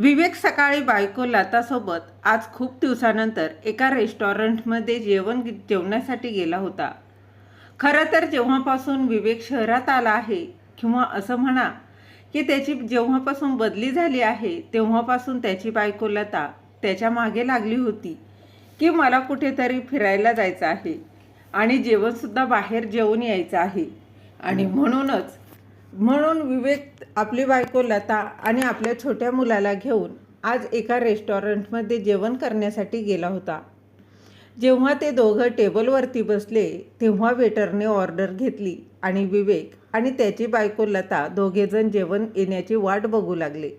विवेक सकाळी बायको लतासोबत आज खूप दिवसानंतर एका रेस्टॉरंटमध्ये जेवण जेवण्यासाठी गेला होता. खरं तर जेव्हापासून विवेक शहरात आला आहे किंवा असं म्हणा की त्याची जेव्हापासून बदली झाली आहे तेव्हापासून त्याची बायको लता त्याच्यामागे लागली होती की मला कुठेतरी फिरायला जायचं आहे आणि जेवणसुद्धा बाहेर जेवून यायचं आहे. आणि म्हणूनच म्हणून विवेक आपली बायको लता आणि आपल्या छोट्या मुलाला घेऊन आज एका रेस्टॉरंटमध्ये जेवण करण्यासाठी गेला होता. जेव्हा ते दोघं टेबलवरती बसले तेव्हा वेटरने ऑर्डर घेतली आणि विवेक आणि त्याची बायको लता दोघेजण जेवण येण्याची वाट बघू लागले.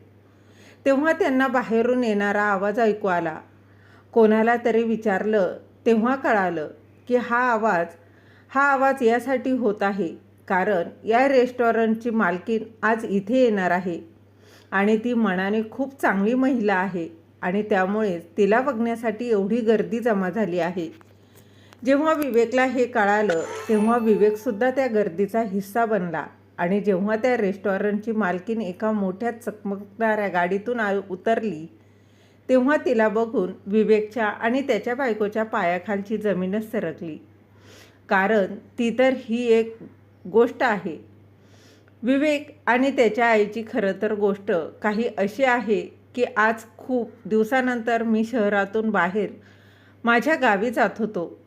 तेव्हा त्यांना बाहेरून येणारा आवाज ऐकू आला. कोणाला तरी विचारलं तेव्हा कळालं की हा आवाज हा आवाज यासाठी होत आहे. कारण या रेस्टॉरंटची मालकीन आज इथे येणार आहे. आणि ती मनाने खूप चांगली महिला आहे आणि त्यामुळेच तिला बघण्यासाठी एवढी गर्दी जमा झाली आहे. जेव्हा विवेकला हे कळालं तेव्हा विवेकसुद्धा त्या गर्दीचा हिस्सा बनला आणि जेव्हा त्या रेस्टॉरंटची मालकीन एका मोठ्या चकमकणाऱ्या गाडीतून आ उतरली तेव्हा तिला बघून विवेकच्या आणि त्याच्या बायकोच्या पायाखालची जमीनच सरकली. कारण ती तर ही एक गोष्ट आहे. विवेक आणि त्याच्या आईची खरं तर गोष्ट काही अशी आहे की आज खूप दिवसानंतर मी शहरातून बाहेर माझ्या गावी जात होतो.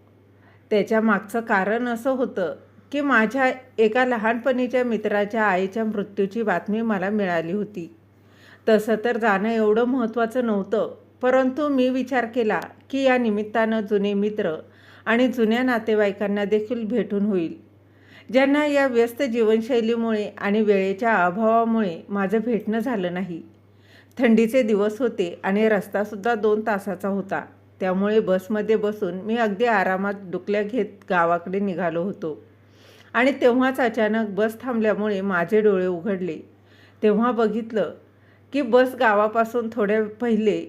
त्याच्या मागचं कारण असं होतं की माझ्या एका लहानपणीच्या मित्राच्या आईच्या मृत्यूची बातमी मला मिळाली होती. तसं तर जाणं एवढं महत्त्वाचं नव्हतं परंतु मी विचार केला की या निमित्तानं जुने मित्र आणि जुन्या नातेवाईकांना देखील भेटून होईल. ज्यांना या व्यस्त जीवनशैलीमुळे आणि वेळेच्या अभावामुळे माझं भेटणं झालं नाही. थंडीचे दिवस होते आणि रस्तासुद्धा दोन तासाचा होता. त्यामुळे बसमध्ये बसून मी अगदी आरामात डुकल्या घेत गावाकडे निघालो होतो. आणि तेव्हाच अचानक बस थांबल्यामुळे माझे डोळे उघडले. तेव्हा बघितलं की बस गावापासून थोड्या पहिले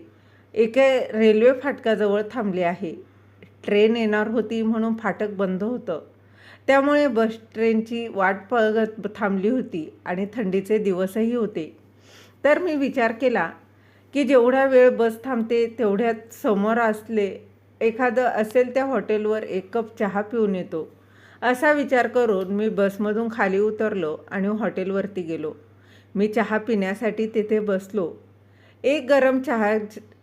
एके रेल्वे फाटकाजवळ थांबली आहे. ट्रेन येणार होती म्हणून फाटक बंद होतं. त्यामुळे बस ट्रेनची वाट पळगत थांबली होती आणि थंडीचे दिवसही होते. तर मी विचार केला की जेवढा वेळ बस थांबते तेवढ्यात समोर असले एखादं असेल त्या हॉटेलवर एक कप चहा पिऊन येतो. असा विचार करून मी बसमधून खाली उतरलो आणि हॉटेलवरती गेलो. मी चहा पिण्यासाठी तिथे बसलो. एक गरम चहा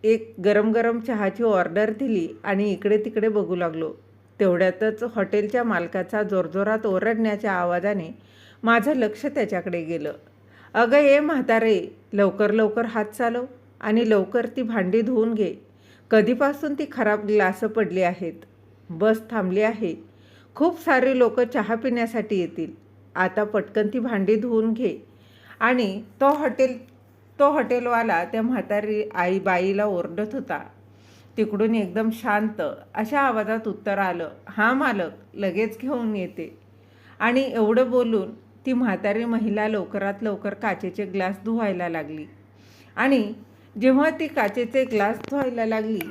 एक गरम गरम चहाची ऑर्डर दिली आणि इकडे तिकडे बघू लागलो. तेवढ्यातच हॉटेलच्या मालकाचा जोरजोरात ओरडण्याच्या आवाजाने माझं लक्ष त्याच्याकडे गेलं. अगं ये म्हातारे लवकर लवकर हात चालव आणि लवकर ती भांडी धुवून घे. कधीपासून ती खराब ग्लासं पडली आहेत? बस थांबली आहे. खूप सारे लोक चहा पिण्यासाठी येतील. आता पटकन ती भांडी धुवून घे. आणि तो हॉटेल तो हॉटेलवाला त्या म्हातारी आई बाईला ओरडत होता. तिकडून एकदम शांत अशा आवाजात उत्तर आलं हां मालक लगेच घेऊन येते. आणि एवढं बोलून ती म्हातारी महिला लवकरात लवकर काचेचे ग्लास धुवायला लागली. आणि जेव्हा ती काचेचे ग्लास धुवायला लागली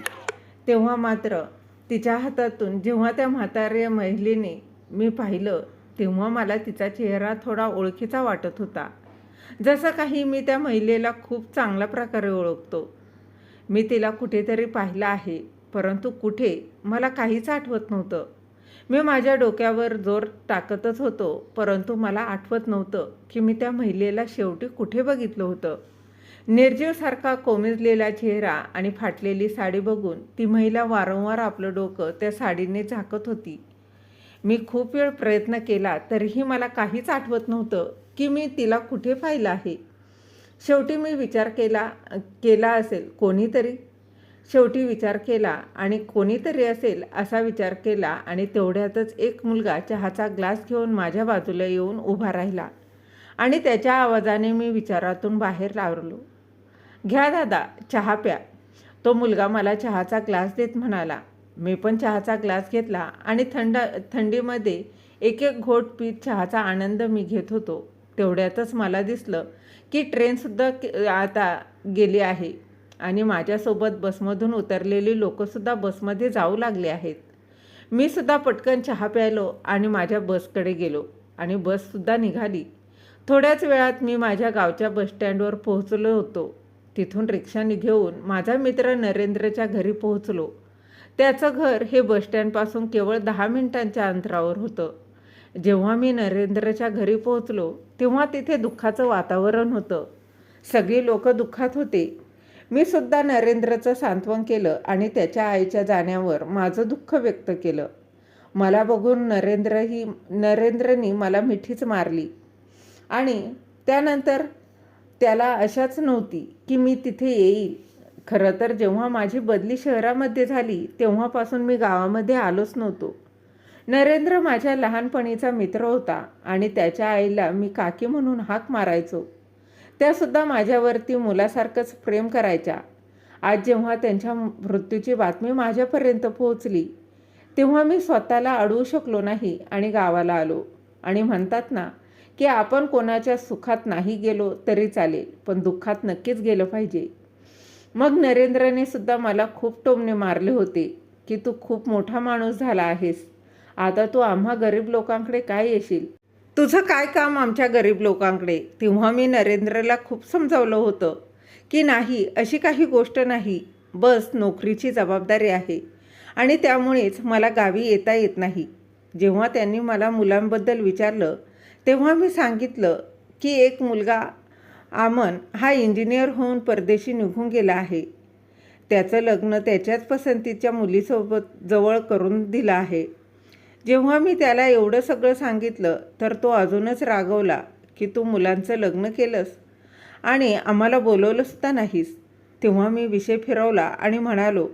तेव्हा मात्र तिच्या हातातून जेव्हा त्या म्हाताऱ्या महिलेने मी पाहिलं तेव्हा मला तिचा चेहरा थोडा ओळखीचा वाटत होता. जसं काही मी त्या महिलेला खूप चांगल्या प्रकारे ओळखतो मी तिला कुठेतरी पाहिलं आहे परंतु कुठे? मला काहीच आठवत नव्हतं. मी माझ्या डोक्यावर जोर टाकतच होतो परंतु मला आठवत नव्हतं की मी त्या महिलेला शेवटी कुठे बघितलं होतं. निर्जीवसारखा कोमेजलेला चेहरा आणि फाटलेली साडी बघून ती महिला वारंवार आपलं डोकं त्या साडीने झाकत होती. मी खूप वेळ प्रयत्न केला तरीही मला काहीच आठवत नव्हतं की मी तिला कुठे पाहिलं आहे. शेवटी मी विचार केला केला असेल कोणीतरी. शेवटी विचार केला आणि कोणीतरी असेल असा विचार केला आणि तेवढ्यातच एक मुलगा चहाचा ग्लास घेऊन माझ्या बाजूला येऊन उभा राहिला आणि त्याच्या आवाजाने मी विचारातून बाहेर लावलो घ्या दादा चहा प्या. तो मुलगा मला चहाचा ग्लास देत म्हणाला. मी पण चहाचा ग्लास घेतला आणि थंड थंडीमध्ये एक एक घोट पीत चहाचा आनंद मी घेत होतो. तेवढ्यातच मला दिसलं की ट्रेनसुद्धा आता गेली आहे. आणि माझ्यासोबत बसमधून उतरलेली लोकंसुद्धा बसमध्ये जाऊ लागले आहेत. मी सुद्धा पटकन चहा प्यायलो आणि माझ्या बसकडे गेलो आणि बससुद्धा निघाली. थोड्याच वेळात मी माझ्या गावच्या बसस्टँडवर पोहोचलो होतो. तिथून रिक्षाने घेऊन माझा मित्र नरेंद्रच्या घरी पोहोचलो. त्याचं घर हे बसस्टँडपासून केवळ दहा मिनिटांच्या अंतरावर होतं. जेव्हा मी नरेंद्रच्या घरी पोहोचलो तेव्हा तिथे दुःखाचं वातावरण होतं. सगळी लोक दुःखात होते. मी सुद्धा नरेंद्रचं सांत्वन केलं आणि त्याच्या आईच्या जाण्यावर माझं दुःख व्यक्त केलं. मला बघून नरेंद्रही नरेंद्रनी मला मिठीच मारली. आणि त्यानंतर त्याला अशाच नव्हती की मी तिथे येईल. खरं तर जेव्हा माझी बदली शहरामध्ये झाली तेव्हापासून मी गावामध्ये आलोच नव्हतो. नरेंद्र माझ्या लहानपणीचा मित्र होता आणि त्याच्या आईला मी काकी म्हणून हाक मारायचो. त्यासुद्धा माझ्यावरती मुलासारखंच प्रेम करायच्या. आज जेव्हा त्यांच्या मृत्यूची बातमी माझ्यापर्यंत पोहोचली तेव्हा मी स्वतःला अडवू शकलो नाही आणि गावाला आलो आणि म्हणतात ना की आपण कोणाच्या सुखात नाही गेलो तरी चालेल पण दुःखात नक्कीच गेलं पाहिजे. मग नरेंद्रने सुद्धा मला खूप टोमणे मारले होते की तू खूप मोठा माणूस झाला आहेस. आता तू आम्हा गरीब लोकांकडे काय येशील? तुझं काय काम आमच्या गरीब लोकांकडे? तेव्हा मी नरेंद्रला खूप समजावलं होतं की नाही अशी काही गोष्ट नाही. बस नोकरीची जबाबदारी आहे. आणि त्यामुळेच मला गावी येता येत नाही. जेव्हा त्यांनी मला मुलांबद्दल विचारलं तेव्हा मी सांगितलं की एक मुलगा आमन हा इंजिनियर होऊन परदेशी निघून गेला आहे. त्याचं लग्न त्याच्याच पसंतीच्या मुलीसोबत जवळ करून दिलं आहे. जेव्हा मी त्याला एवढं सगळं सांगितलं तर तो अजूनच रागवला की तू मुलांचं लग्न केलंस आणि आम्हाला बोलवलंसुद्धा नाहीस. तेव्हा मी विषय फिरवला आणि म्हणालो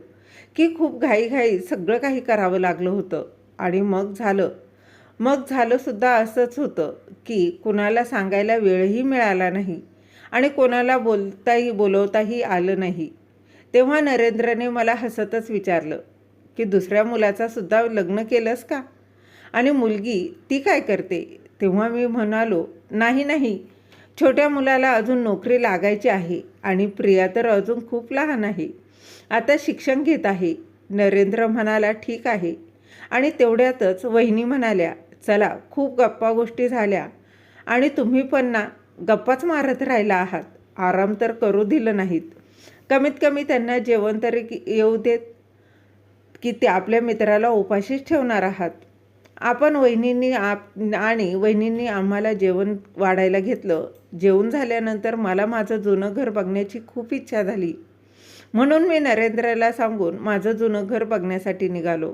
की खूप घाईघाई सगळं काही करावं लागलं होतं आणि मग झालं. मग झालंसुद्धा असंच होतं की कुणाला सांगायला वेळही मिळाला नाही आणि कोणाला बोलताही बोलवताही आलं नाही. तेव्हा नरेंद्रने मला हसतच विचारलं की दुसऱ्या मुलाचासुद्धा लग्न केलंस का? आणि मुलगी ती काय करते? तेव्हा मी म्हणालो नाही नाही. छोट्या मुलाला अजून नोकरी लागायची आहे आणि प्रिया तर अजून खूप लहान आहे. आता शिक्षण घेत आहे. नरेंद्र म्हणाला ठीक आहे. आणि तेवढ्यातच वहिनी म्हणाल्या चला खूप गप्पा गोष्टी झाल्या. आणि तुम्ही पण ना गप्पाच मारत राहिला आहात. आराम तर करू दिलं नाहीत. कमीत कमी त्यांना जेवण तरी येऊ देत की ते आपल्या मित्राला उपाशीच ठेवणार आहात. आपण वहिनींनी आप आणि वहिनींनी आम्हाला जेवण वाढायला घेतलं. जेवण झाल्यानंतर मला माझं जुनं घर बघण्याची खूप इच्छा झाली. म्हणून मी नरेंद्रला सांगून माझं जुनं घर बघण्यासाठी निघालो.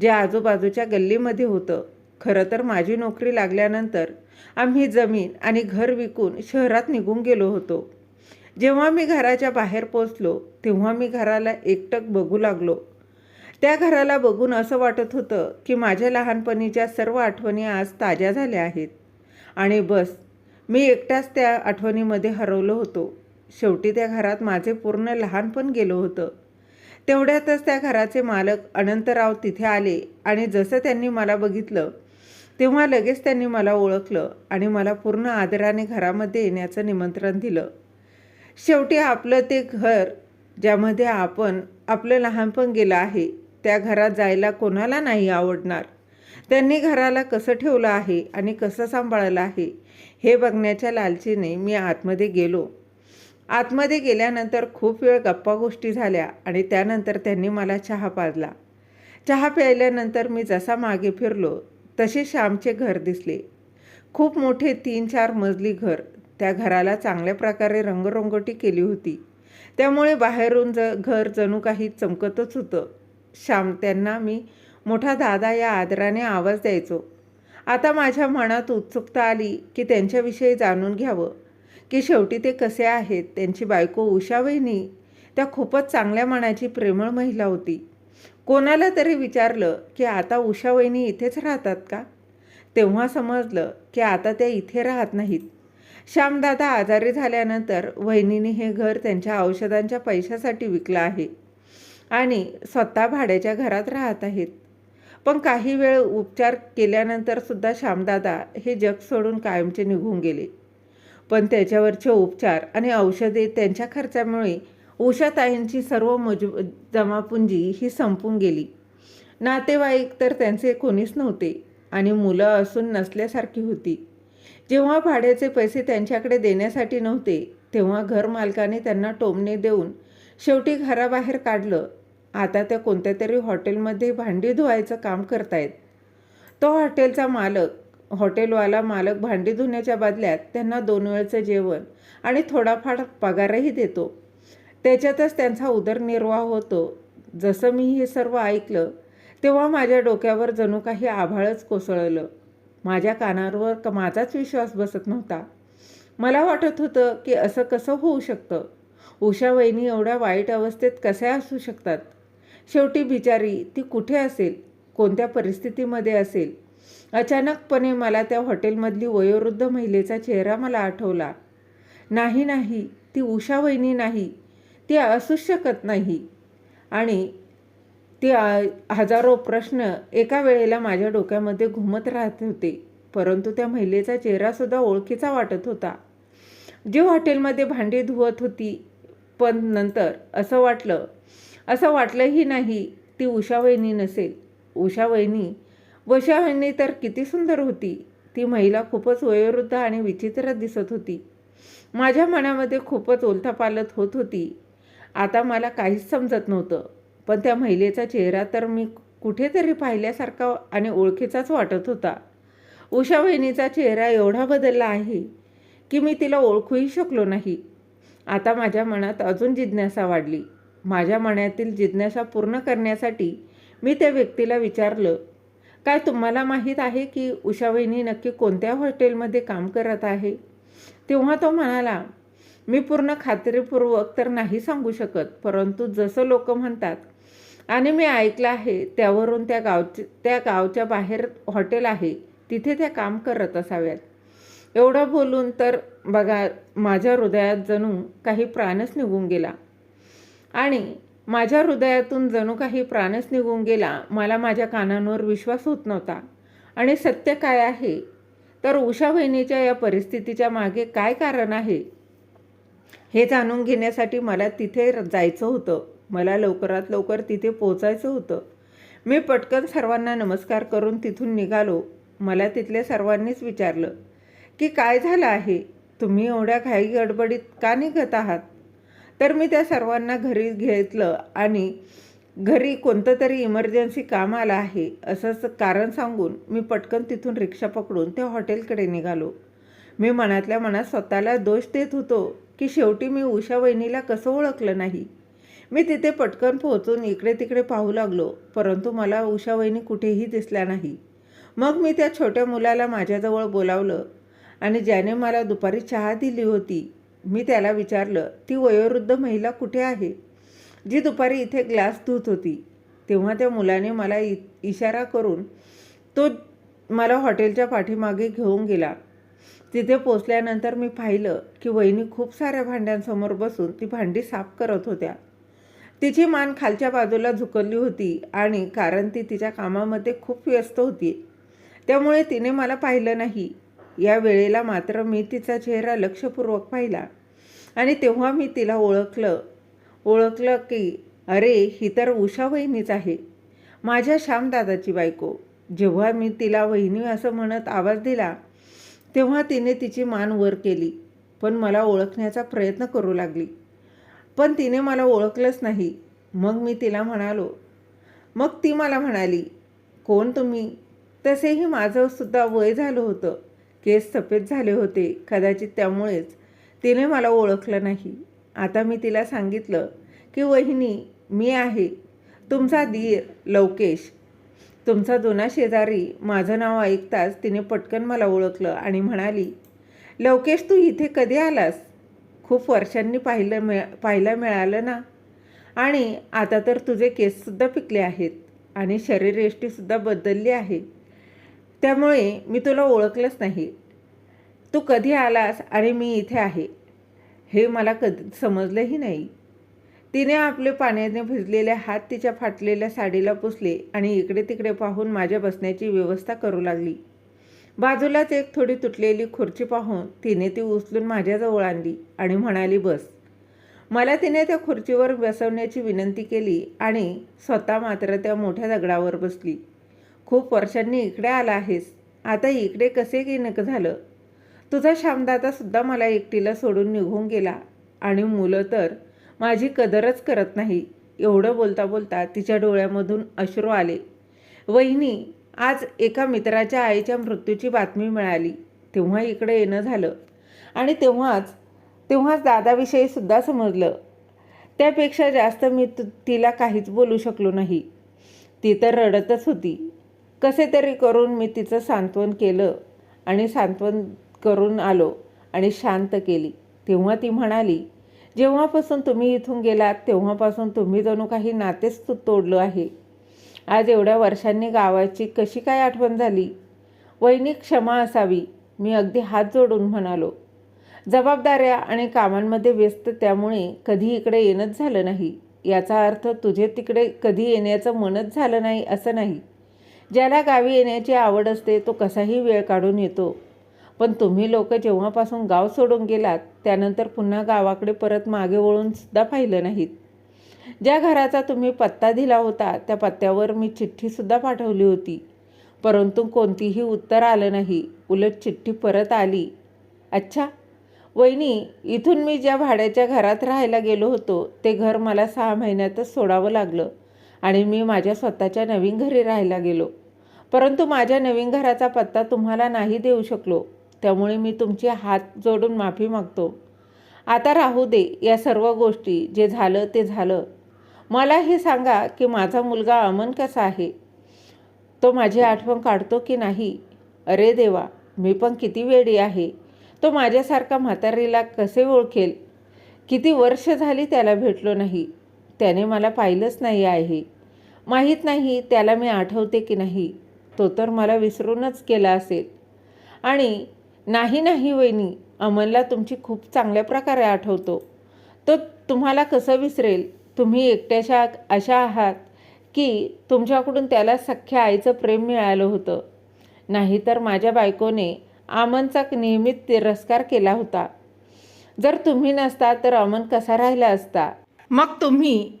जे आजूबाजूच्या गल्लीमध्ये होतं. खरं तर माझी नोकरी लागल्यानंतर आम्ही जमीन आणि घर विकून शहरात निघून गेलो होतो. जेव्हा मी घराच्या बाहेर पोचलो तेव्हा मी घराला एकटक बघू लागलो. त्या घराला बघून असं वाटत होतं की माझ्या लहानपणीच्या सर्व आठवणी आज ताज्या झाल्या आहेत. आणि बस मी एकट्याच त्या आठवणीमध्ये हरवलो होतो. शेवटी त्या घरात माझे पूर्ण लहानपण गेलो होतं. तेवढ्यातच त्या घराचे मालक अनंतराव तिथे आले आणि जसं त्यांनी मला बघितलं तेव्हा लगेच त्यांनी मला ओळखलं आणि मला पूर्ण आदराने घरामध्ये येण्याचं निमंत्रण दिलं. शेवटी आपलं ते घर ज्यामध्ये आपण आपलं लहानपण गेलं आहे त्या घरात जायला कोणाला नाही आवडणार? त्यांनी घराला कसं ठेवलं आहे आणि कसं सांभाळलं आहे हे बघण्याच्या लालचीने मी आतमध्ये गेलो. आतमध्ये गेल्यानंतर खूप वेळ गप्पा गोष्टी झाल्या आणि त्यानंतर त्यांनी मला चहा पाजला. चहा प्यायल्यानंतर मी जसा मागे फिरलो तसे श्यामचे घर दिसले. खूप मोठे तीन चार मजली घर. त्या घराला चांगल्या प्रकारे रंगरंगोटी केली होती. त्यामुळे बाहेरून ज घर जणू काही चमकतच होतं. श्याम त्यांना मी मोठा दादा या आदराने आवाज द्यायचो. आता माझ्या मनात उत्सुकता आली की त्यांच्याविषयी जाणून घ्यावं की शेवटी ते कसे आहेत त्यांची बायको उषा वहिनी? त्या खूपच चांगल्या मनाची प्रेमळ महिला होती. कोणाला तरी विचारलं की आता उषा वहिनी इथेच राहतात का? तेव्हा समजलं की आता त्या इथे राहत नाहीत. श्यामदादा आजारी झाल्यानंतर वहिनीने हे घर त्यांच्या औषधांच्या पैशासाठी विकलं आहे. आणि स्वतः भाड्याच्या घरात राहत आहेत. पण काही वेळ उपचार केल्यानंतरसुद्धा श्यामदादा हे जग सोडून कायमचे निघून गेले. पण त्याच्यावरचे उपचार आणि औषधे त्यांच्या खर्चामुळे उषाताईंची सर्व मज जमापुंजी ही संपून गेली. नातेवाईक तर त्यांचे कोणीच नव्हते आणि मुलं असून नसल्यासारखी होती. जेव्हा भाड्याचे पैसे त्यांच्याकडे देण्यासाठी नव्हते तेव्हा घर मालकाने त्यांना टोमणे देऊन शेवटी घराबाहेर काढलं आता त्या कोणत्या तरी हॉटेलमध्ये भांडी धुवायचं काम करतायत. तो हॉटेलचा मालक हॉटेलवाला मालक भांडी धुण्याच्या बदल्यात त्यांना दोन वेळचं जेवण आणि थोडाफार पगारही देतो. त्याच्यातच त्यांचा उदरनिर्वाह होतो. जसं मी हे सर्व ऐकलं तेव्हा माझ्या डोक्यावर जणू काही आभाळच कोसळलं. माझ्या कानावर का माझाच विश्वास बसत नव्हता. मला वाटत होतं की असं कसं होऊ शकतं? उषा वहिनी एवढ्या वाईट अवस्थेत कशा असू शकतात? शेवटी बिचारी ती कुठे असेल? कोणत्या परिस्थितीमध्ये असेल? अचानकपणे मला त्या हॉटेलमधली वयोवृद्ध महिलेचा चेहरा मला आठवला. नाही नाही ती उषा वहिनी नाही ती असूच शकत नाही. आणि ते हजारो प्रश्न एका वेळेला माझ्या डोक्यामध्ये घुमत राहत होते. परंतु त्या महिलेचा चेहरासुद्धा ओळखीचा वाटत होता. जे हॉटेलमध्ये भांडी धुवत होती पण नंतर असं वाटलं असं वाटलंही नाही ती उषावहिनी नसेल. उषावहिनी वशावहिनी तर किती सुंदर होती. ती महिला खूपच वयोवृद्ध आणि विचित्र दिसत होती. माझ्या मनामध्ये खूपच ओलथापालत होत होती. आता मला काहीच समजत नव्हतं. पण त्या महिलेचा चेहरा तर मी कुठेतरी पाहिल्यासारखा आणि ओळखीचाच वाटत होता. उषा वहिनीचा चेहरा एवढा बदलला आहे की मी तिला ओळखूही शकलो नाही. आता माझ्या मनात अजून जिज्ञासा वाढली. माझ्या मनातील जिज्ञासा पूर्ण करण्यासाठी मी त्या व्यक्तीला विचारलं काय तुम्हाला माहीत आहे की उषा वहिनी नक्की कोणत्या हॉटेलमध्ये काम करत आहे? तेव्हा तो म्हणाला मी पूर्ण खात्रीपूर्वक तर नाही सांगू शकत परंतु जसं लोक म्हणतात आणि मी ऐकलं आहे त्यावरून त्या गावचे त्या गावच्या बाहेर हॉटेल आहे तिथे त्या काम करत असाव्यात. एवढं बोलून तर बघा माझ्या हृदयात जणू काही प्राणच निघून गेला. आणि माझ्या हृदयातून जणू काही प्राणच निघून गेला मला माझ्या कानांवर विश्वास होत नव्हता. आणि सत्य काय आहे? तर उषा वहिनीच्या या परिस्थितीच्या मागे काय कारण आहे? हे जाणून घेण्यासाठी मला तिथे जायचं होतं. मला लवकरात लवकर तिथे पोचायचं होतं. मी पटकन सर्वांना नमस्कार करून तिथून निघालो. मला तिथल्या सर्वांनीच विचारलं की काय झालं आहे? तुम्ही एवढ्या घाई गडबडीत का निघत आहात? तर मी त्या सर्वांना घरी घेतलं आणि घरी कोणतं तरी इमर्जन्सी काम आलं आहे असंच कारण सांगून मी पटकन तिथून रिक्षा पकडून त्या हॉटेलकडे निघालो. मी मनातल्या मनात स्वतःला दोष देत होतो की शेवटी मी उषा वहिनीला कसं ओळखलं नाही. मी तिथे पटकन पोहोचून इकडे तिकडे पाहू लागलो परंतु मला उषा वहिनी कुठेही दिसल्या नाही. मग मी त्या छोट्या मुलाला माझ्याजवळ बोलावलं आणि ज्याने मला दुपारी चहा दिली होती मी त्याला विचारलं ती वयोवृद्ध महिला कुठे आहे? जी दुपारी इथे ग्लास धुत होती. तेव्हा त्या मुलाने मला इ इशारा करून तो मला हॉटेलच्या पाठीमागे घेऊन गेला. तिथे पोचल्यानंतर मी पाहिलं की वहिनी खूप साऱ्या भांड्यांसमोर बसून ती भांडी साफ करत होत्या. तिची मान खालच्या बाजूला झुकलली होती आणि कारण ती तिच्या कामामध्ये खूप व्यस्त होती. त्यामुळे तिने मला पाहिलं नाही. या वेळेला मात्र मी तिचा चेहरा लक्षपूर्वक पाहिला. आणि तेव्हा मी तिला ओळखलं. ओळखलं की अरे ही तर उषा वहिनीच आहे. माझ्या श्यामदादाची बायको. जेव्हा मी तिला वहिनी असं म्हणत आवाज दिला तेव्हा तिने तिची मान वर केली. पण मला ओळखण्याचा प्रयत्न करू लागली. पण तिने मला ओळखलंच नाही. मग मी तिला म्हणालो मग ती मला म्हणाली कोण तुम्ही? तसेही माझं सुद्धा वय झालं होतं. केस सफेद झाले होते. कदाचित त्यामुळेच तिने मला ओळखलं नाही. आता मी तिला सांगितलं की वहिनी मी आहे. तुमचा दीर लवकेश. तुमचा जुना शेजारी माझं नाव ऐकताच तिने पटकन मला ओळखलं आणि म्हणाली लवकेश तू इथे कधी आलास? खूप वर्षांनी पाहिलं मिळ पाहायला मिळालं ना? आणि आता तर तुझे केससुद्धा पिकले आहेत आणि शरीरयष्टीसुद्धा बदलली आहे. त्यामुळे मी तुला ओळखलंच नाही. तू कधी आलास आणि मी इथे आहे हे मला कधी समजलंही नाही. तिने आपले पाण्याने भिजलेले हात तिच्या फाटलेल्या साडीला पुसले आणि इकडे तिकडे पाहून माझ्या बसण्याची व्यवस्था करू लागली. बाजूलाच एक थोडी तुटलेली खुर्ची पाहून तिने ती उचलून माझ्याजवळ आणली आणि म्हणाली बस. मला तिने त्या खुर्चीवर बसवण्याची विनंती केली आणि स्वतः मात्र त्या मोठ्या दगडावर बसली. खूप वर्षांनी इकडे आला आहेस. आता इकडे कसे की झालं? तुझा श्यामदातासुद्धा मला एकटीला सोडून निघून गेला. आणि मुलं तर माझी कदरच करत नाही. एवढं बोलता बोलता तिच्या डोळ्यामधून अश्रू आले. वहिनी आज एका मित्राच्या आईच्या मृत्यूची बातमी मिळाली. तेव्हा इकडे येणं झालं. आणि तेव्हाच तेव्हाच दादाविषयी सुद्धा समजलं. त्यापेक्षा जास्त मी तु तिला काहीच बोलू शकलो नाही. ती तर रडतच होती. कसे तरी करून मी तिचं सांत्वन केलं आणि सांत्वन करून आलो आणि शांत केली. तेव्हा ती म्हणाली जेव्हापासून तुम्ही इथून गेलात तेव्हापासून तुम्ही जणू काही नातेच तोडलं आहे. आज एवढ्या वर्षांनी गावाची कशी काय आठवण झाली? वैनिक क्षमा असावी मी अगदी हात जोडून म्हणालो. जबाबदाऱ्या आणि कामांमध्ये व्यस्त त्यामुळे कधी इकडे येणंच झालं नाही. याचा अर्थ तुझे तिकडे कधी येण्याचं मनच झालं नाही असं नाही. ज्याला गावी येण्याची आवड असते तो कसाही वेळ काढून येतो. पण तुम्ही लोक जेव्हापासून गाव सोडून गेलात त्यानंतर पुन्हा गावाकडे परत मागे वळून सुद्धा पाहिलं नाहीत. ज्या घराचा तुम्ही पत्ता दिला होता त्या पत्त्यावर मी चिठ्ठीसुद्धा पाठवली होती. परंतु कोणतीही उत्तर आलं नाही. उलट चिठ्ठी परत आली. अच्छा वहिनी इथून मी ज्या भाड्याच्या घरात राहायला गेलो होतो ते घर मला सहा महिन्यातच सोडावं लागलं. आणि मी माझ्या स्वतःच्या नवीन घरी राहायला गेलो. परंतु माझ्या नवीन घराचा पत्ता तुम्हाला नाही देऊ शकलो. त्यामुळे मी तुमचे हात जोडून माफी मागतो. आता राहू दे या सर्व गोष्टी जे झालं ते झालं. मला हे सांगा की माझा मुलगा अमन कसा आहे? तो माझी आठवण काढतो की नाही? अरे देवा मी पण किती वेडी आहे. तो माझ्यासारखा म्हातारीला कसे ओळखेल? किती वर्ष झाली त्याला भेटलो नाही. त्याने मला पाहिलंच नाही आहे. माहीत नाही त्याला मी आठवते की नाही. तो तर मला विसरूनच केला असेल. आणि नाही नाही वहिनी अमनला तुमची खूप चांगल्या प्रकारे आठवतो. तो तुम्हाला कसं विसरेल? तुम्ही एकट्याशा अशा आहात की तुमच्याकडून त्याला सख्ख्या आईचं प्रेम मिळालं होतं. नाहीतर माझ्या बायकोने अमनचा नेहमीच तिरस्कार केला होता. जर तुम्ही नसता तर अमन कसा राहिला असता? मग तुम्ही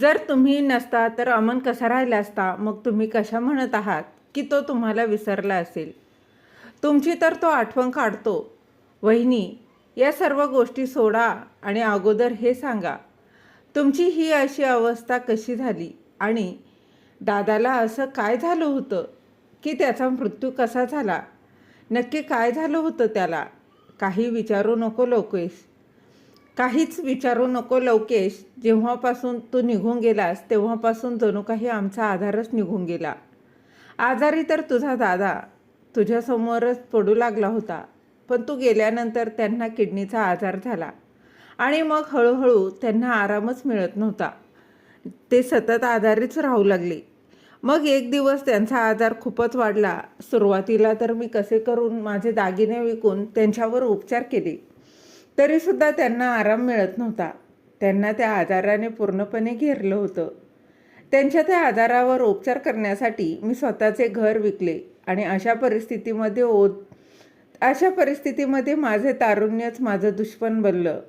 जर तुम्ही नसता तर अमन कसा राहिला असता? मग तुम्ही कशा म्हणत आहात की तो तुम्हाला विसरला असेल? तुमची तर तो आठवण काढतो. वहिनी या सर्व गोष्टी सोडा आणि अगोदर हे सांगा. तुमची ही अशी अवस्था कशी झाली? आणि दादाला असं काय झालं होतं? की त्याचा मृत्यू कसा झाला? नक्की काय झालं होतं त्याला? काही विचारू नको लोकेश. काहीच विचारू नको लवकेश. जेव्हापासून तू निघून गेलास तेव्हापासून जणू काही आमचा आधारच निघून गेला. आजारी तर तुझा दादा. तुझ्यासमोरच पडू लागला होता. पण तू गेल्यानंतर त्यांना किडनीचा आजार झाला. आणि मग हळूहळू त्यांना आरामच मिळत नव्हता. ते सतत आजारीच राहू लागले. मग एक दिवस त्यांचा आजार खूपच वाढला. सुरुवातीला तर मी कसे करून माझे दागिने विकून त्यांच्यावर उपचार केले. तरीसुद्धा त्यांना आराम मिळत नव्हता. त्यांना त्या आजाराने पूर्णपणे घेरलं होतं. त्यांच्या त्या आजारावर उपचार करण्यासाठी मी स्वतःचे घर विकले आणि अशा परिस्थितीमध्ये ओ अशा परिस्थितीमध्ये माझे तारुण्यच माझं दुश्मन बनलं.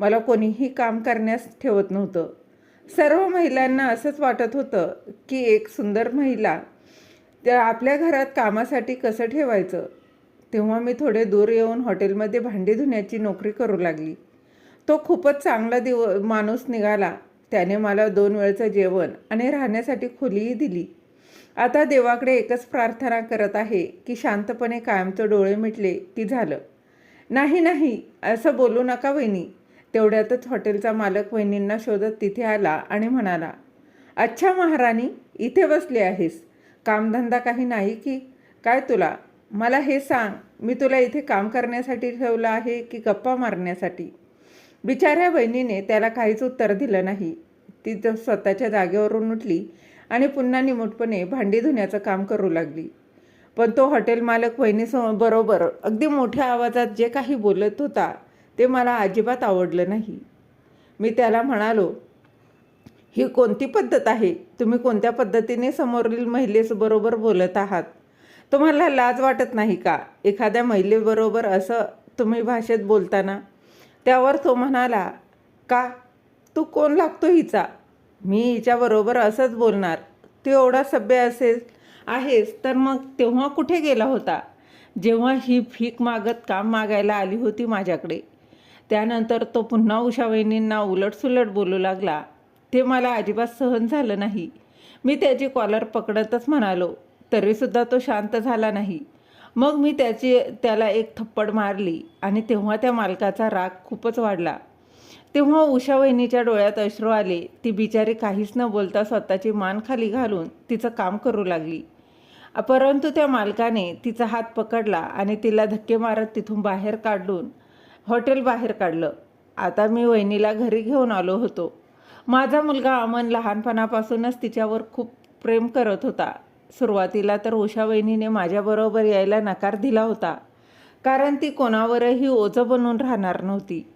मला कोणीही काम करण्यास ठेवत नव्हतं. सर्व महिलांना असंच वाटत होतं की एक सुंदर महिला त्या आपल्या घरात कामासाठी कसं ठेवायचं? तेव्हा मी थोडे दूर येऊन हॉटेलमध्ये भांडी धुण्याची नोकरी करू लागली. तो खूपच चांगला दिव माणूस निघाला. त्याने मला दोन वेळचं जेवण आणि राहण्यासाठी खोलीही दिली. आता देवाकडे एकच प्रार्थना करत आहे की शांतपणे कायमचं डोळे मिटले की झालं. नाही नाही असं बोलू नका वहिनी तेवढ्यातच हॉटेलचा मालक वहिनींना शोधत तिथे आला आणि म्हणाला अच्छा महाराणी इथे बसली आहेस. कामधंदा काही नाही की? काय तुला? मला हे सांग मी तुला इथे काम करण्यासाठी ठेवलं आहे की गप्पा मारण्यासाठी? बिचाऱ्या बहिणीने त्याला काहीच उत्तर दिलं नाही. ती तर स्वतःच्या जागेवरून उठली आणि पुन्हा निमूटपणे भांडी धुण्याचं काम करू लागली. पण तो हॉटेल मालक वहिनीसमोर बरोबर अगदी मोठ्या आवाजात जे काही बोलत होता ते मला अजिबात आवडलं नाही. मी त्याला म्हणालो ही कोणती पद्धत आहे? तुम्ही कोणत्या पद्धतीने समोरील महिलेबरोबर बोलत आहात? तुम्हाला लाज वाटत नाही का? एखाद्या महिलेबरोबर असं तुम्ही भाषेत बोलताना? त्यावर तो म्हणाला का? तू कोण लागतो हिचा? मी हिच्याबरोबर असंच बोलणार. तू एवढा सभ्य असेल आहेस तर मग तेव्हा कुठे गेला होता? जेव्हा ही भीक मागत काम मागायला आली होती माझ्याकडे. त्यानंतर तो पुन्हा उषा वहिनींना उलटसुलट बोलू लागला. ते मला अजिबात सहन झालं नाही. मी त्याची कॉलर पकडतच म्हणालो तरीसुद्धा तो शांत झाला नाही. मग मी त्याची त्याला एक थप्पड मारली आणि तेव्हा त्या मालकाचा राग खूपच वाढला. तेव्हा उषा वहिनीच्या डोळ्यात अश्रू आले. ती बिचारी काहीच न बोलता स्वतःची मान खाली घालून तिचं काम करू लागली. परंतु त्या मालकाने तिचा हात पकडला आणि तिला धक्के मारत तिथून बाहेर काढून हॉटेल बाहेर काढलं. आता मी वहिनीला घरी घेऊन आलो होतो. माझा मुलगा अमन लहानपणापासूनच तिच्यावर खूप प्रेम करत होता. सुरुवातीला तर उषा वहिनीने माझ्याबरोबर यायला नकार दिला होता. कारण ती कोणावरही ओझं बनून राहणार नव्हती.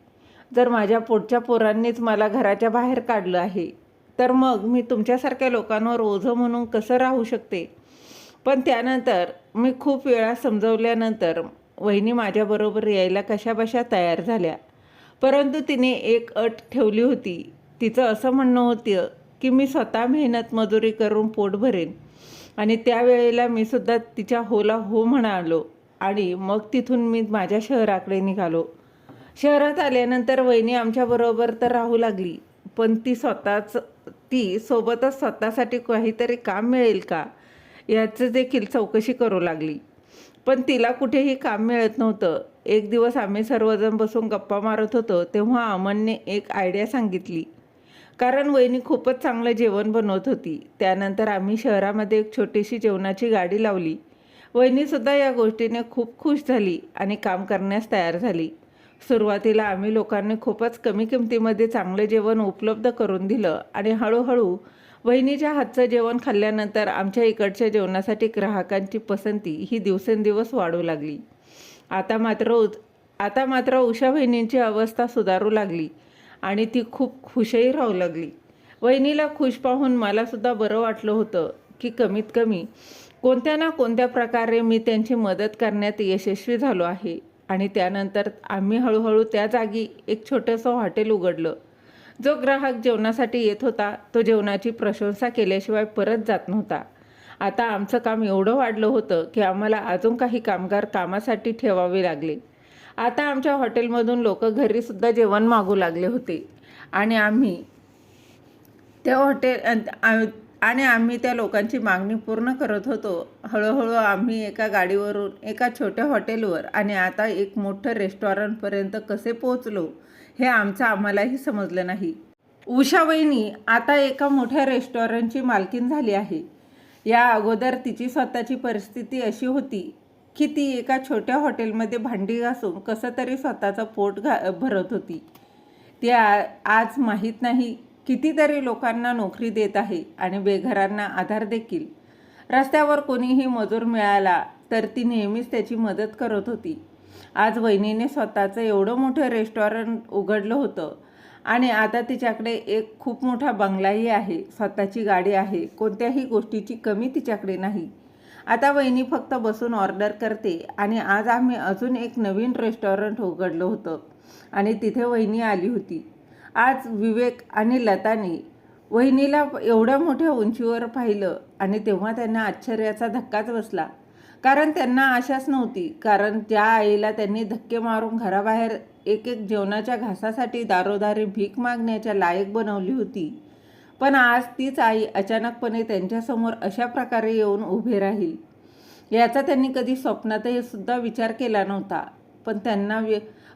जर माझ्या पोटच्या पोरांनीच मला घराच्या बाहेर काढलं आहे तर मग मी तुमच्यासारख्या लोकांवर ओझं म्हणून कसं राहू शकते? पण त्यानंतर मी खूप वेळा समजवल्यानंतर वहिनी माझ्याबरोबर यायला कशाबशा तयार झाल्या. परंतु तिने एक अट ठेवली होती. तिचं असं म्हणणं होतं की मी स्वतः मेहनत मजुरी करून पोट भरेन. आणि त्यावेळेला मी सुद्धा तिच्या होला हो म्हणालो. आणि मग तिथून मी माझ्या शहराकडे निघालो. शहरात आल्यानंतर वहिनी आमच्याबरोबर तर राहू लागली पण ती स्वतःच ती सोबतच स्वतःसाठी काहीतरी काम मिळेल का? याचं देखील चौकशी करू लागली. पण तिला कुठेही काम मिळत नव्हतं. एक दिवस आम्ही सर्वजण बसून गप्पा मारत होतो तेव्हा अमनने एक आयडिया सांगितली. कारण वहिनी खूपच चांगलं जेवण बनवत होती. त्यानंतर आम्ही शहरामध्ये एक छोटीशी जेवणाची गाडी लावली. वहिनीसुद्धा या गोष्टीने खूप खुश झाली आणि काम करण्यास तयार झाली. सुरुवातीला आम्ही लोकांनी खूपच कमी किमतीमध्ये चांगलं जेवण उपलब्ध करून दिलं आणि हळूहळू वहिनीच्या हातचं जेवण खाल्ल्यानंतर आमच्या इकडच्या जेवणासाठी ग्राहकांची पसंती ही दिवसेंदिवस वाढू लागली. आता मात्र उ आता मात्र उषा वहिनींची अवस्था सुधारू लागली. आणि ती खूप खुशही राहू लागली. वहिनीला खुश पाहून मलासुद्धा बरं वाटलं होतं की कमीत कमी कोणत्या ना कोणत्या प्रकारे मी त्यांची मदत करण्यात यशस्वी झालो आहे. आणि त्यानंतर आम्ही हळूहळू त्या जागी एक छोटंसं हॉटेल उघडलं. जो ग्राहक जेवणासाठी येत होता तो जेवणाची प्रशंसा केल्याशिवाय परत जात नव्हता. आता आमचं काम एवढं वाढलं होतं की आम्हाला अजून काही कामगार कामासाठी ठेवावे लागले. आता आमच्या हॉटेलमधून लोक घरीसुद्धा जेवण मागू लागले होते. आणि आम्ही त्या हॉटेल आणि आम्ही त्या लोकांची मागणी पूर्ण करत होतो. हळूहळू आम्ही एका गाडीवरून एका छोट्या हॉटेलवर आणि आता एक मोठं रेस्टॉरंटपर्यंत कसे पोहोचलो हे आमचं आम्हालाही समजलं नाही. उषा वहिनी आता एका मोठ्या रेस्टॉरंटची मालकीन झाली आहे. या अगोदर तिची स्वतःची परिस्थिती अशी होती की ती एका छोट्या हॉटेलमध्ये भांडी घासून कसं तरी स्वतःचं पोट घा भरत होती. ती आज माहीत नाही कितीतरी लोकांना नोकरी देत आहे आणि बेघरांना आधार देखील. रस्त्यावर कोणीही मजूर मिळाला तर ती नेहमीच त्याची मदत करत होती. आज वहिनीने स्वतःचं एवढं मोठं रेस्टॉरंट उघडलं होतं आणि आता तिच्याकडे एक खूप मोठा बंगलाही आहे. स्वतःची गाडी आहे. कोणत्याही गोष्टीची कमी तिच्याकडे नाही. आता वहिनी फक्त बसून ऑर्डर करते आणि आज आम्ही अजून एक नवीन रेस्टॉरंट उघडलं होतं आणि तिथे वहिनी आली होती. आज विवेक आणि लतानी वहिनीला एवढ्या मोठ्या उंचीवर पाहिलं आणि तेव्हा त्यांना आश्चर्याचा धक्काच बसला. कारण त्यांना आशाच नव्हती कारण त्या आईला त्यांनी धक्के मारून घराबाहेर एक एक जेवणाच्या घासासाठी दारोदारी भीक मागण्याच्या लायक बनवली होती. पण आज तीच आई अचानकपणे त्यांच्यासमोर अशा प्रकारे येऊन उभे राहील. याचा त्यांनी कधी स्वप्नातही सुद्धा विचार केला नव्हता. पण त्यांना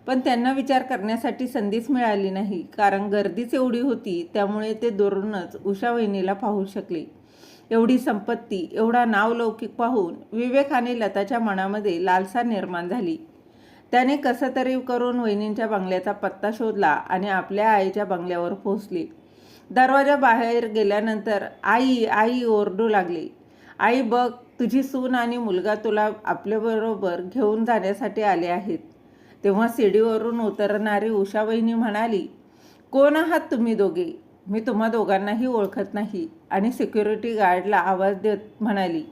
पण त्यांना विचार करण्यासाठी संधीच मिळाली नाही. कारण गर्दीच एवढी होती त्यामुळे ते दुरूनच उषा वहिनीला पाहू शकले. एवढी संपत्ती एवढा नावलौकिक पाहून विवेक आणि लताच्या मनामध्ये लालसा निर्माण झाली. त्याने कसं तरी करून वहिनींच्या बंगल्याचा पत्ता शोधला आणि आपल्या आईच्या बंगल्यावर पोहोचले. दरवाजा बाहेर गेल्यानंतर आई आई ओरडू लागली. आई बघ तुझी सून आणि मुलगा तुला आपल्याबरोबर घेऊन जाण्यासाठी आले आहेत. तेव्हा सीडीवरून उतरणारी उषा वहिनी म्हणाली कोण आहात तुम्ही दोघे? मी तुम्हा दोघांनाही ओळखत नाही. आणि सिक्युरिटी गार्डला आवाज देत म्हणाली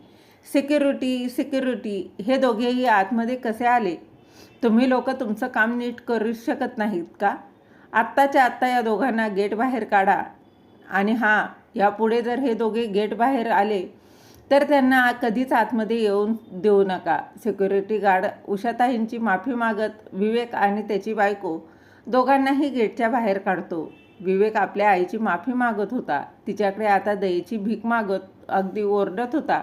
सिक्युरिटी सिक्युरिटी हे दोघेही आतमध्ये कसे आले? तुम्ही लोक तुमचं काम नीट करू शकत नाहीत का? आत्ताच्या आत्ता या दोघांना गेट बाहेर काढा. आणि हां यापुढे जर हे दोघे गेट बाहेर आले तर त्यांना कधीच आतमध्ये येऊन देऊ नका. सिक्युरिटी गार्ड उषाताईंची माफी मागत विवेक आणि त्याची बायको दोघांनाही गेटच्या बाहेर काढतो. विवेक आपल्या आईची माफी मागत होता. तिच्याकडे आता दयेची भीक मागत अगदी ओरडत होता.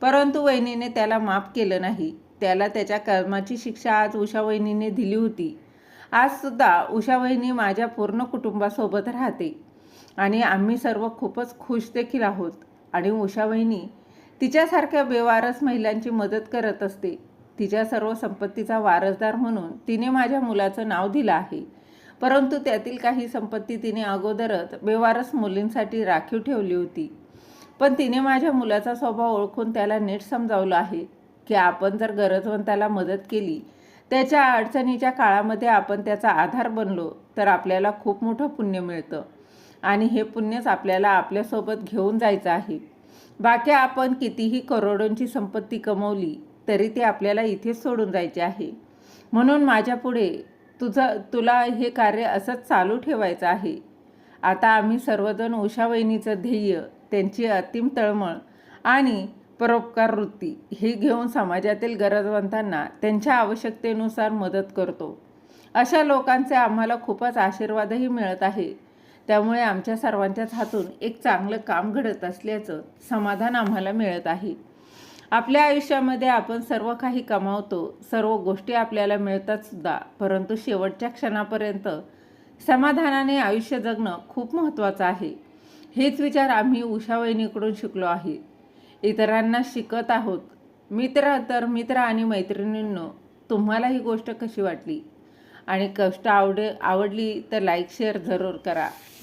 परंतु वहिनीने त्याला माफ केलं नाही. त्याला त्याच्या कर्माची शिक्षा आज उषा वहिनीने दिली होती. आजसुद्धा उषा वहिनी माझ्या पूर्ण कुटुंबासोबत राहते. आणि आम्ही सर्व खूपच खुश देखील आहोत. आणि उषा वहिनी तिच्यासारख्या बेवारस महिलांची मदत करत असते. तिच्या सर्व संपत्तीचा वारसदार म्हणून तिने माझ्या मुलाचं नाव दिलं आहे. परंतु त्यातील काही संपत्ती तिने अगोदरच बेवारस मुलींसाठी राखीव ठेवली होती. पण तिने माझ्या मुलाचा स्वभाव ओळखून त्याला नीट समजावलं आहे की आपण जर गरजवंताला मदत केली त्याच्या अडचणीच्या काळामध्ये आपण त्याचा आधार बनलो तर आपल्याला खूप मोठं पुण्य मिळतं. आणि हे पुण्यच आपल्याला आपल्यासोबत घेऊन जायचं आहे. बाकी आपण कितीही करोडोंची संपत्ती कमवली तरी ती आपल्याला इथेच सोडून जायचे आहे. म्हणून माझ्यापुढे तुझं तुला हे कार्य असंच चालू ठेवायचं आहे. आता आम्ही सर्वजण उषा वहिनीचं ध्येय त्यांची अतिम तळमळ आणि परोपकार वृत्ती ही घेऊन समाजातील गरजवंतांना त्यांच्या आवश्यकतेनुसार मदत करतो. अशा लोकांचे आम्हाला खूपच आशीर्वादही मिळत आहे. त्यामुळे आमच्या सर्वांच्याच हातून एक चांगलं काम घडत असल्याचं समाधान आम्हाला मिळत आहे. आपल्या आयुष्यामध्ये आपण सर्व काही कमावतो सर्व गोष्टी आपल्याला मिळतात सुद्धा परंतु शेवटच्या क्षणापर्यंत समाधानाने आयुष्य जगणं खूप महत्त्वाचं आहे. हेच विचार आम्ही उषावहिनीकडून शिकलो आहे. इतरांना शिकत आहोत. मित्र तर मित्र आणि मैत्रिणींनो तुम्हाला ही गोष्ट कशी वाटली? आणि कष्ट आवडे आवडली तर लाईक शेअर जरूर करा.